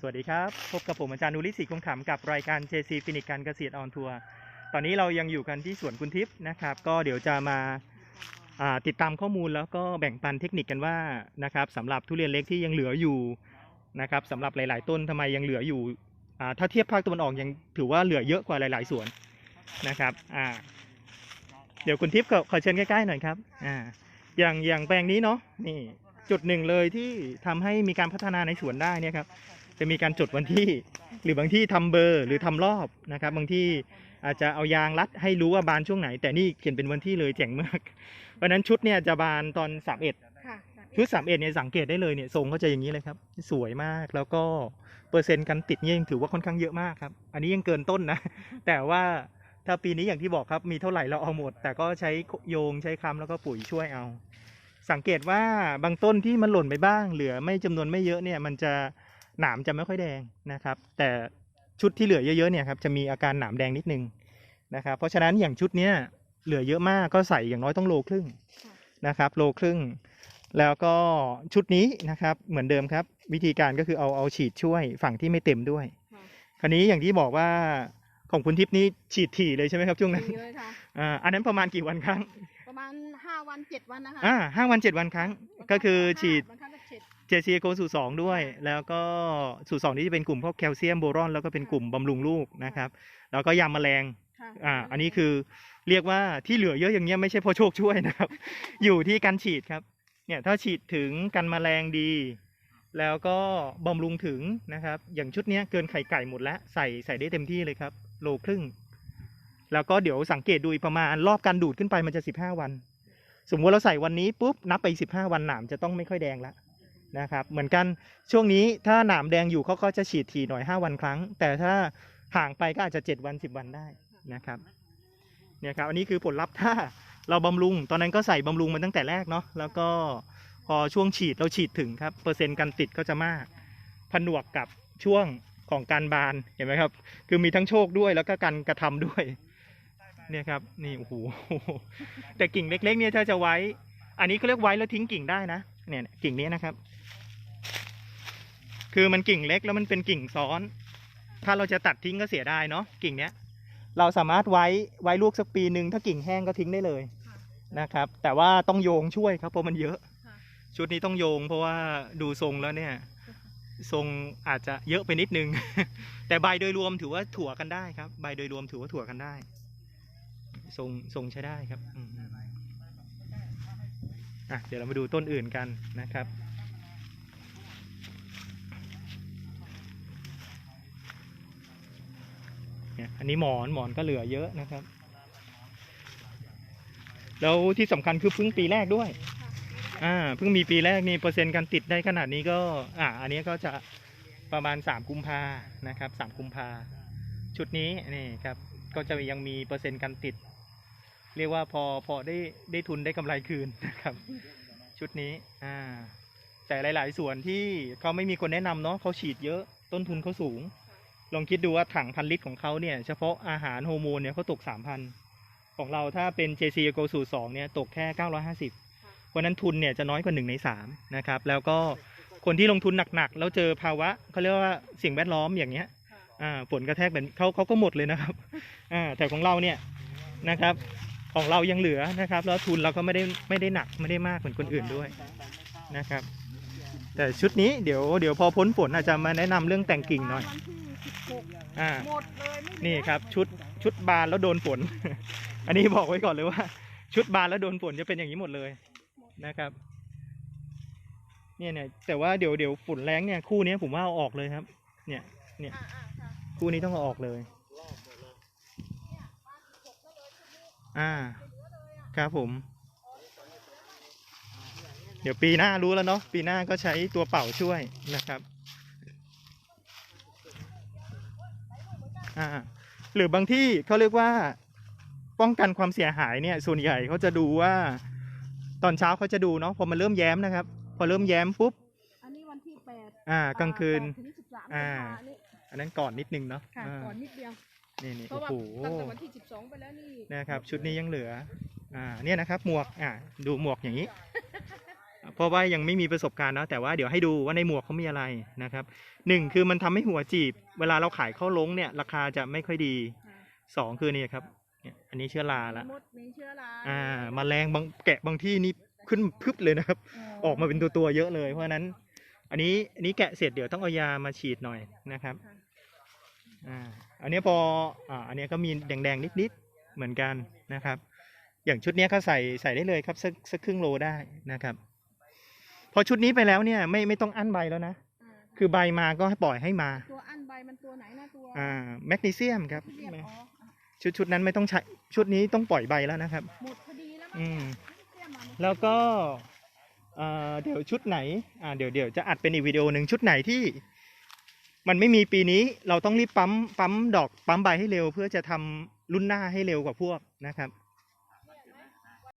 สวัสดีครับ พบกับผมอาจารย์นุริศรีคงขำกับรายการ JC ฟินิกการเกษตรออนทัวร์ตอนนี้เรายังอยู่กันที่สวนคุณทิพย์นะครับ ก็เดี๋ยวจะมาติดตามข้อมูลแล้วก็แบ่งปันเทคนิคกันว่านะครับสำหรับทุเรียนเล็กที่ยังเหลืออยู่นะครับสำหรับหลาย ๆ ต้นทำไมยังเหลืออยู่ถ้าเทียบภาคตะวันออกยังถือว่าเหลือเยอะกว่าหลาย ๆ สวนนะครับเดี๋ยวคุณทิพย์ขอเชิญใกล้ ๆ หน่อยครับออย่างอย่างแปลงนี้เนาะนี่ จุดหนึ่งเลยที่ทำให้มีการพัฒนาในสวนได้เนี่ยครับจะมีการจดวันที่ หรือบางที่ทำเบอร์หรือทำรอบนะครับ บางที่อาจจะเอายางรัดให้รู้ว่าบานช่วงไหน แต่นี่เขียนเป็นวันที่เลยเจ๋งมากเพราะฉะนั้นชุดเนี่ยจะบานตอน3 1ค่ะชุด3 1เนี่ยสังเกตได้เลยเนี่ยทรงก็จะอย่างนี้เลยครับ สวยมากแล้วก็เปอร์เซ็นต์การติดเนี่ยยังถือว่าค่อนข้างเยอะมากครับ อันนี้ยังเกินต้นนะ แต่ว่าถ้าปีนี้อย่างที่บอกครับมีเท่าไหร่เราเอาหมด แต่ก็ใช้โยงใช้คำแล้วก็ปุ๋ยช่วยเอา สังเกตว่าบางต้นที่มันหล่นไปบ้าง เหลือไม่จำนวนไม่เยอะเนี่ย มันจะหนามจะไม่ค่อยแดงนะครับ แต่ชุดที่เหลือเยอะๆเนี่ยครับจะมีอาการหนามแดงนิดนึงนะครับ เพราะฉะนั้นอย่างชุดเนี้ยเหลือเยอะมากก็ใส่อย่างน้อยต้องโลครึ่งนะครับ โลครึ่ง แล้วก็ชุดนี้นะครับเหมือนเดิมครับ วิธีการก็คือเอาเอาฉีดช่วยฝั่งที่ไม่เต็มด้วยค่ะคราวนี้อย่างที่บอกว่าของคุณทิพย์นี่ฉีดถี่เลยใช่ไหมครับช่วงนั้นดีเลยค่ะอ่าอันนั้นประมาณกี่วันครั้ง ประมาณห้าวันเจ็ดวันนะคะอ่าห้าวันเจ็ดวันครั้ง ก็คือฉีดบางครั้งก็ฉีด เจซีโคสูตรสองด้วย แล้วก็สูตรสองนี้จะเป็นกลุ่มพวกแคลเซียมโบรอน แล้วก็เป็นกลุ่มบำรุงลูกนะครับ แล้วก็ยาแมลงค่ะอ่าอันนี้คือเรียกว่าที่เหลือเยอะอย่างเงี้ยไม่ใช่เพราะโชคช่วยนะครับ อยู่ที่การฉีดครับเนี่ยถ้าฉีดถึงกันแมลงดี แล้วก็บำรุงถึงนะครับ อย่างชุดเนี้ยเกินไข่ไก่หมดแล้วใส่ใส่ได้เต็มที่เลยครับ โลครึ่ง แล้วก็เดี๋ยวสังเกตดูประมาณรอบการดูดขึ้นไปมันจะสิบห้าวัน สมมติเราใส่วันนี้ปุ๊บนับไปสิบห้าวันหนามจะต้องไม่ค่อยแดงละนะครับเหมือนกันช่วงนี้ถ้าหนามแดงอยู่เขาก็จะฉีดทีหน่อยห้าวันครั้ง แต่ถ้าห่างไปก็อาจจะเจ็ดวันสิบวันได้นะครับเนี่ยครับอันนี้คือผลลัพธ์ถ้าเราบำรุง ตอนนั้นก็ใส่บำรุงมาตั้งแต่แรกเนาะแล้วก็พอช่วงฉีดเราฉีดถึงครับเปอร์เซ็นต์การติดก็จะมาก ผนวกกับช่วงของการบานเห็นไหมครับ คือมีทั้งโชคด้วยแล้วก็การกระทำด้วย เนี่ยครับนี่โอ้โหแต่กิ่งเล็ก ๆ เนี่ยถ้าจะไว้ อันนี้เขาเรียกไว้แล้วทิ้งกิ่งได้นะเนี่ยกิ่งนี้นะครับ คือมันกิ่งเล็กแล้วมันเป็นกิ่งซ้อน ถ้าเราจะตัดทิ้งก็เสียดายเนาะกิ่งเนี้ย เราสามารถไว้ไว้ลูกสักปีหนึ่งถ้ากิ่งแห้งก็ทิ้งได้เลยนะครับ แต่ว่าต้องโยงช่วยครับเพราะมันเยอะค่ะชุดนี้ต้องโยง เพราะว่าดูทรงแล้วเนี่ยทรงอาจจะเยอะไปนิดนึง แต่ใบโดยรวมถือว่าถั่วกันได้ครับ ใบโดยรวมถือว่าถั่วกันได้ ทรงทรงใช้ได้ครับอืมอะเดี๋ยวเรามาดูต้นอื่นกันนะครับเนี่ยอันนี้หมอนหมอนก็เหลือเยอะนะครับ แล้วที่สำคัญคือเพิ่งปีแรกด้วย อ่าเพิ่งมีปีแรกนี่เปอร์เซ็นต์การติดได้ขนาดนี้ก็ อ่า อันนี้ก็จะประมาณ3กุมภานะครับ3กุมภาชุดนี้นี่ครับ ก็จะยังมีเปอร์เซ็นต์การติด เรียกว่าพอพอได้ได้ทุนได้กำไรคืนนะครับ ชุดนี้อ่าแต่หลาย ๆ ส่วนที่เขาไม่มีคนแนะนำเนาะเขาฉีดเยอะต้นทุนเขาสูง ลองคิดดูว่าถังพันลิตรของเขาเนี่ย เฉพาะอาหารโฮอร์โมนเนี่ยเขาตก3,000ของเราถ้าเป็น JC g o สูตร2เนี่ยตกแค่950เพราะนั้นทุนเนี่ยจะน้อยกว่า1ใน3นะครับ แล้วก็คนที่ลงทุนหนัก ๆ แล้วเจอภาวะเขาเรียกว่าสิ่งแวดล้อมอย่างเงี้ยอ่าฝนกระแทกแบบเขาเขาก็หมดเลยนะครับอ่าแต่ของเราเนี่ยนะครับ ของเรายังเหลือนะครับ แล้วทุนเราก็ไม่ได้ไม่ได้หนักไม่ได้มากเหมือนคนอื่นด้วยนะครับ แต่ชุดนี้เดี๋ยวเดี๋ยวพอพ้นฝนอาจจะมาแนะนำเรื่องแต่งกิ่งหน่อย วันที่สิบหกอ่า หมดเลยไม่เหลือนี่ครับชุดชุดบานแล้วโดนฝน อันนี้บอกไว้ก่อนเลยว่า ชุดบานแล้วโดนฝนจะเป็นอย่างนี้หมดเลยนะครับ เนี่ยเนี่ยแต่ว่าเดี๋ยวเดี๋ยวฝนแรงเนี่ยคู่นี้ผมว่าเอาออกเลยครับ เนี่ย อ่าอ่าค่ะ คู่นี้ต้องเอาออกเลย อ่า ครับผม เดี๋ยวปีหน้ารู้แล้วเนาะ ปีหน้าก็ใช้ตัวเป่าช่วยนะครับ อ่า หรือบางที่เขาเรียกว่า ป้องกันความเสียหายเนี่ย ส่วนใหญ่เขาจะดูว่า ตอนเช้าเขาจะดูเนาะ พอมันเริ่มแย้มนะครับ พอเริ่มแย้มปุ๊บ อันนี้วันที่แปดอ่า กลางคืนแปดถึงสิบสามอ่ากุมภนี่อันนั้นก่อนนิดนึงเนาะ ค่ะอ่าก่อนนิดเดียว นี่นี่เพราะโอ้ว่าโหตั้งแต่วันที่สิบสองไปแล้วนี่ นะครับ ชุดนี้ยังเหลือ อ่า เนี่ยนะครับ หมวก อ่า ดูหมวกอย่างนี้ เพราะว่ายังไม่มีประสบการณ์เนาะแต่ว่าเดี๋ยวให้ดูว่าในหมวกเขามีอะไรนะครับหนึ่งคือมันทำให้หัวจีบ เวลาเราขายเข้าลงเนี่ย ราคาจะไม่ค่อยดีค่ะสองคือเนี่ยครับเนี่ยอันนี้เชื้อราละมีมดมีเชื้อราอ่ามาแมลงบางแกะบางที่นี่ขึ้นพึบเลยนะครับ ออกมาเป็นตัวตัวๆเยอะเลย เพราะฉะนั้น อันนี้อันนี้แกะเสร็จเดี๋ยวต้องเอายามาฉีดหน่อยนะครับ ค่ะ อ่าอันนี้พออ่าอันนี้ก็มีแดงๆนิดๆเหมือนกันนะครับ อย่างชุดนี้ก็ใส่ใส่ได้เลยครับสักสักครึ่งโลได้นะครับ พอชุดนี้ไปแล้วเนี่ยไม่ไม่ต้องอั้นใบแล้วนะอ่าคือใบมาก็ให้ปล่อยให้มา ตัวอันใบมันตัวไหนนะตัวอ่าแมกนีเซียมครับ เรียบอ๋อชุดชุดนั้นไม่ต้องใช้ชุดนี้ต้องปล่อยใบแล้วนะครับ หมดพอดีแล้วมั้งอืม เรียบมาหมดแล้วก็เอ่อเดี๋ยวชุดไหนอ่าเดี๋ยวเดี๋ยวจะอัดเป็นอีกวิดีโอหนึ่งชุดไหนที่ มันไม่มีปีนี้เราต้องรีบปั๊มปั๊มดอกปั๊มใบให้เร็ว เพื่อจะทำรุ่นหน้าให้เร็วกว่าพวกนะครับ